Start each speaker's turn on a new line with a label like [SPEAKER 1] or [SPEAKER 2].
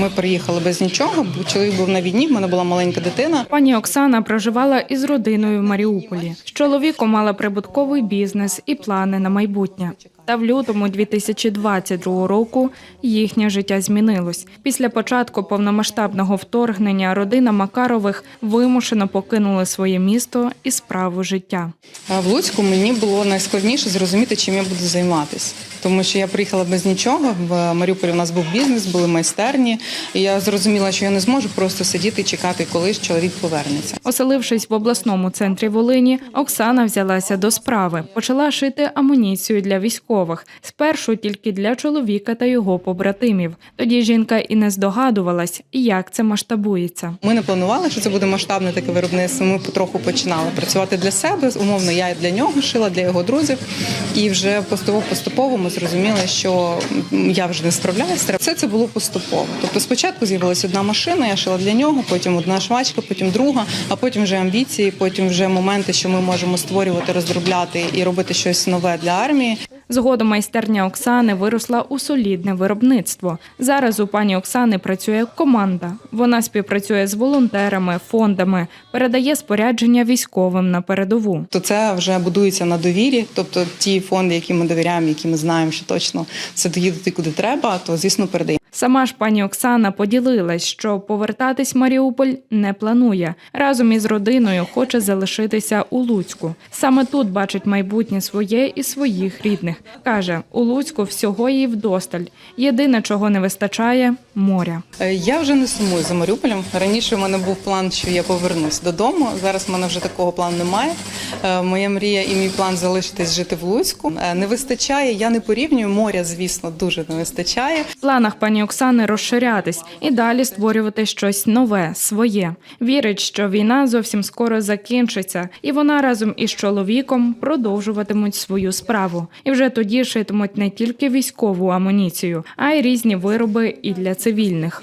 [SPEAKER 1] Ми приїхали без нічого, бо чоловік був на війні, в мене була маленька дитина.
[SPEAKER 2] Пані Оксана проживала із родиною в Маріуполі. З чоловіком мала прибутковий бізнес і плани на майбутнє. Та в лютому 2022 року їхнє життя змінилось. Після початку повномасштабного вторгнення родина Макарових вимушено покинула своє місто і справу життя.
[SPEAKER 1] А в Луцьку мені було найскладніше зрозуміти, чим я буду займатися. Тому що я приїхала без нічого. В Маріуполі у нас був бізнес, були майстерні. І я зрозуміла, що я не зможу просто сидіти і чекати, коли ж чоловік повернеться.
[SPEAKER 2] Оселившись в обласному центрі Волині, Оксана взялася до справи. Почала шити амуніцію для військових. Спершу тільки для чоловіка та його побратимів. Тоді жінка і не здогадувалась, як це масштабується.
[SPEAKER 1] Ми не планували, що це буде масштабне таке виробництво. Ми потроху починали працювати для себе. Умовно, я для нього шила, для його друзів. І вже поступово-поступово ми зрозуміли, що я вже не справляюся. Все це було поступово. Тобто, спочатку з'явилася одна машина, я шила для нього, потім одна швачка, потім друга, а потім вже амбіції, потім вже моменти, що ми можемо створювати, розробляти і робити щось нове для армії.
[SPEAKER 2] Згодом майстерня Оксани виросла у солідне виробництво. Зараз у пані Оксани працює команда. Вона співпрацює з волонтерами, фондами, передає спорядження військовим на передову.
[SPEAKER 1] то це вже будується на довірі. Тобто ті фонди, які ми довіряємо, які ми знаємо, що точно це доїдуть куди треба, то звісно передаємо.
[SPEAKER 2] Сама ж пані Оксана поділилась, що повертатись в Маріуполь не планує. Разом із родиною хоче залишитися у Луцьку. Саме тут бачить майбутнє своє і своїх рідних. Каже, у Луцьку всього їй вдосталь. Єдине, чого не вистачає моря.
[SPEAKER 1] Е, Я вже не сумую за Маріуполем. Раніше в мене був план, що я повернусь додому. Зараз в мене вже такого плану немає. Е, Моя мрія і мій план залишитись жити в Луцьку. Е, Не вистачає. Я не порівнюю моря, звісно, дуже не вистачає.
[SPEAKER 2] В планах пані Оксани розширятись і далі створювати щось нове, своє. Вірить, що війна зовсім скоро закінчиться, і вона разом із чоловіком продовжуватимуть свою справу. І вже тоді шитимуть не тільки військову амуніцію, а й різні вироби і для цивільних.